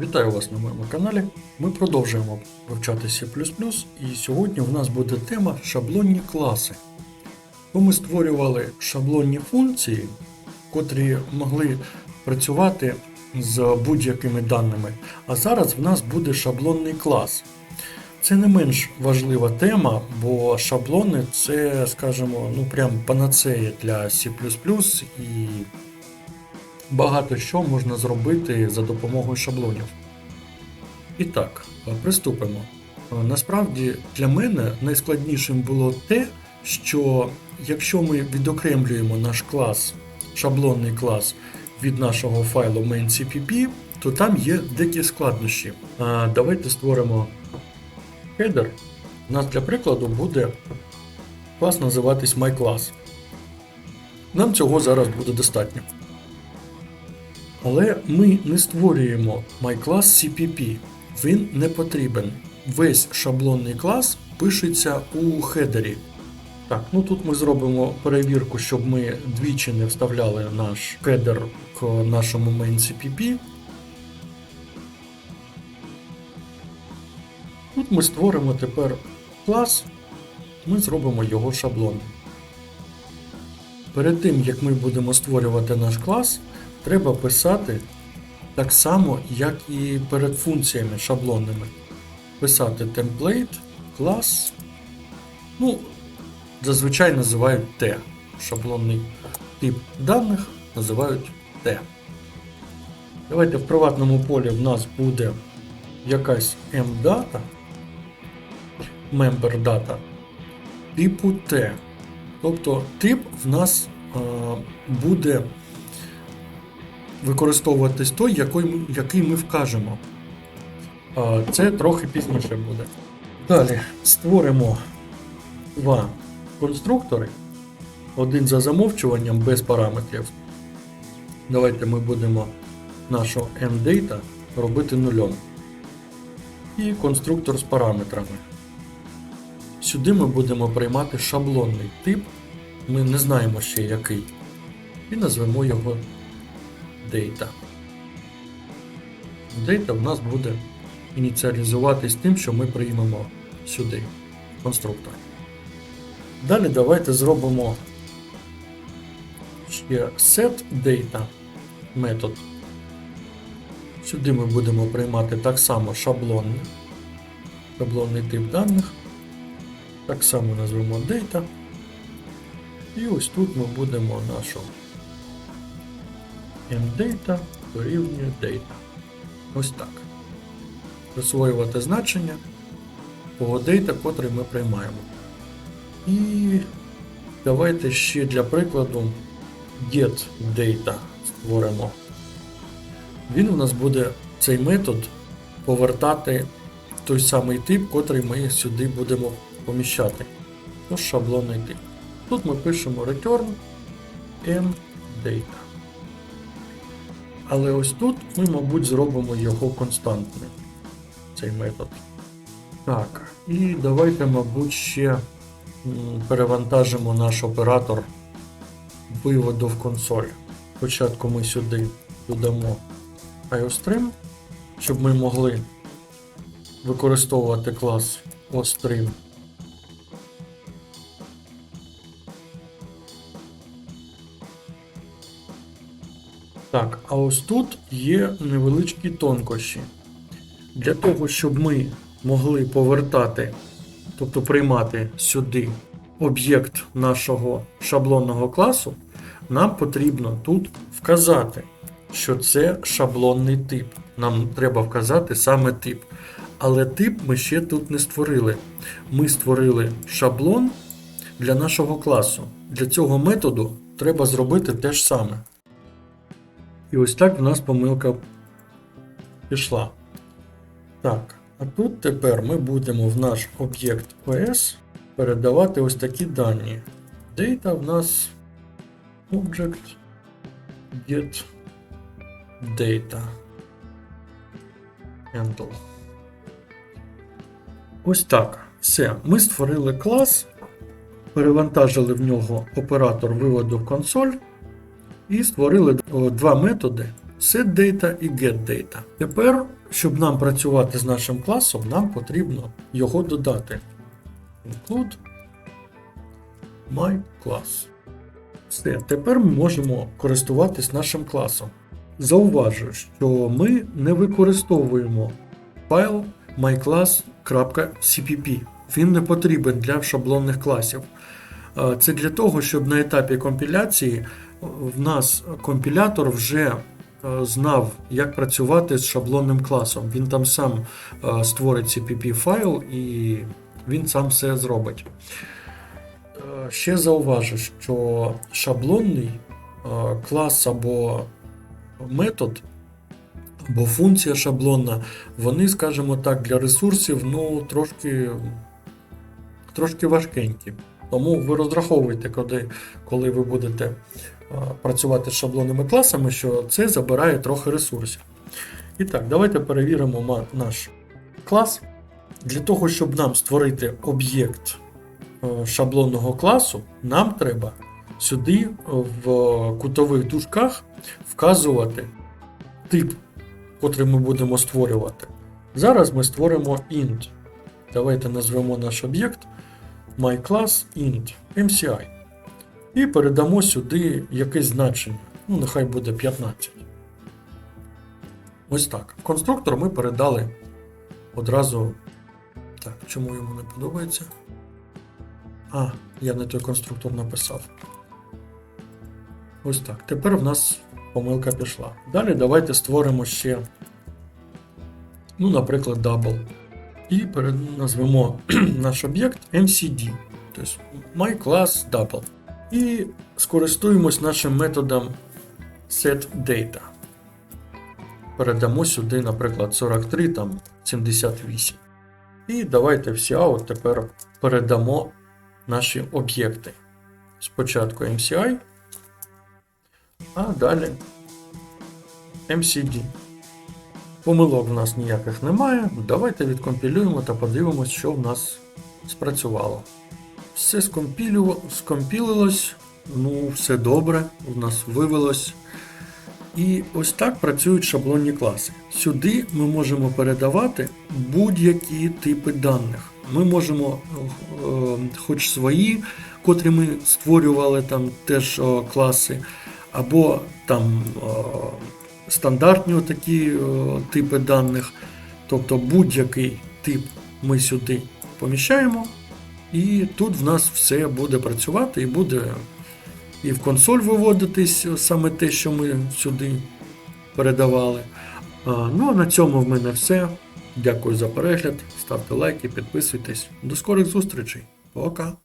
Вітаю вас на моєму каналі. Ми продовжуємо вивчати C++, і сьогодні в нас буде тема шаблонні класи. Бо ми створювали шаблонні функції, котрі могли працювати з будь-якими даними. А зараз в нас буде шаблонний клас. Це не менш важлива тема, бо шаблони це, скажімо, ну прям панацея для C++ і багато що можна зробити за допомогою шаблонів. І так, приступимо. Насправді для мене найскладнішим було те, що якщо ми відокремлюємо наш клас, шаблонний клас від нашого файлу main.cpp, то там є деякі складнощі. Давайте створимо хедер. У нас для прикладу буде клас називатись MyClass. Нам цього зараз буде достатньо. Але ми не створюємо MyClass CPP. Він не потрібен. Весь шаблонний клас пишеться у хедері. Так, ну тут ми зробимо перевірку, щоб ми двічі не вставляли наш хедер к нашому main CPP. Тут ми створимо тепер клас, ми зробимо його шаблонним. Перед тим, як ми будемо створювати наш клас, треба писати так само, як і перед функціями шаблонними. Писати template, клас. Ну, зазвичай називають T. Шаблонний тип даних називають T. Давайте в приватному полі в нас буде якась mdata, member data типу T. Тобто тип в нас е, буде використовуватись той, який ми, вкажемо. Це трохи пізніше буде. Далі створимо два конструктори. Один за замовчуванням без параметрів. Давайте ми будемо нашу mData робити нульом. І конструктор з параметрами. Сюди ми будемо приймати шаблонний тип. Ми не знаємо ще який. І назвемо його Data. Data в нас буде ініціалізуватись тим, що ми приймемо сюди конструктор. Далі давайте зробимо ще setData метод. Сюди ми будемо приймати так само шаблонний, шаблонний тип даних. Так само назвемо Data. І ось тут ми будемо нашу mData дорівнює data. Ось так. Присвоювати значення того data, котрий ми приймаємо. І давайте ще для прикладу getData створимо. Він у нас буде цей метод повертати той самий тип, котрий ми сюди будемо поміщати. Тож шаблонний тип. Тут ми пишемо return mData. Але ось тут ми, мабуть, зробимо його константним, цей метод. Так, і давайте, мабуть, ще перевантажимо наш оператор виводу в консоль. Спочатку ми сюди додамо IOStream, щоб ми могли використовувати клас OStream. Так, а ось тут є невеличкі тонкощі. Для того, щоб ми могли повертати, тобто приймати сюди об'єкт нашого шаблонного класу, нам потрібно тут вказати, що це шаблонний тип. Нам треба вказати саме тип. Але тип ми ще тут не створили. Ми створили шаблон для нашого класу. Для цього методу треба зробити те ж саме. І ось так в нас помилка пішла. Так, а тут тепер ми будемо в наш об'єкт OS передавати ось такі дані. Data в нас object get data handle. Ось так. Все. Ми створили клас, перевантажили в нього оператор виводу в консоль і створили два методи setData і getData. Тепер щоб нам працювати з нашим класом, нам потрібно його додати. Include my class. Все, тепер ми можемо користуватись нашим класом. Зауважу, що ми не використовуємо файл myclass.cpp. Він не потрібен для шаблонних класів. Це для того, щоб на етапі компіляції в нас компілятор вже е, знав, як працювати з шаблонним класом. Він там сам е, створить cpp файл і він сам все зробить. Е, Ще зауважу, що шаблонний клас або метод, або функція шаблонна, вони, скажімо так, для ресурсів ну, трошки, трошки важкенькі. Тому ви розраховуйте, коли, коли ви будете працювати з шаблонними класами, що це забирає трохи ресурсів. І так, давайте перевіримо наш клас. Для того, щоб нам створити об'єкт е, шаблонного класу, нам треба сюди в кутових дужках вказувати тип, котрий ми будемо створювати. Зараз ми створимо int. Давайте назвемо наш об'єкт myClass int MCI. І передамо сюди якесь значення. Ну, нехай буде 15. Ось так. Конструктор ми передали одразу. Так, чому йому не подобається? А, я не той конструктор написав. Ось так. Тепер в нас помилка пішла. Далі давайте створимо ще, ну, наприклад, double. І назвемо наш об'єкт MCD, тобто myClass double. І скористуємось нашим методом setData. Передамо сюди, наприклад, 43, там 78. І давайте всі out тепер передамо наші об'єкти. Спочатку MCI, а далі MCD. Помилок в нас ніяких немає. Давайте відкомпілюємо та подивимось, що в нас спрацювало. Все скомпілилось, ну, все добре, у нас вивелось. І ось так працюють шаблонні класи. Сюди ми можемо передавати будь-які типи даних. Ми можемо, е, хоч свої, котрі ми створювали там теж класи, або там стандартні такі типи даних. Тобто будь-який тип ми сюди поміщаємо, і тут в нас все буде працювати і буде і в консоль виводитись саме те, що ми сюди передавали. Ну а на цьому в мене все. Дякую за перегляд. Ставте лайки, підписуйтесь. До скорих зустрічей. Пока!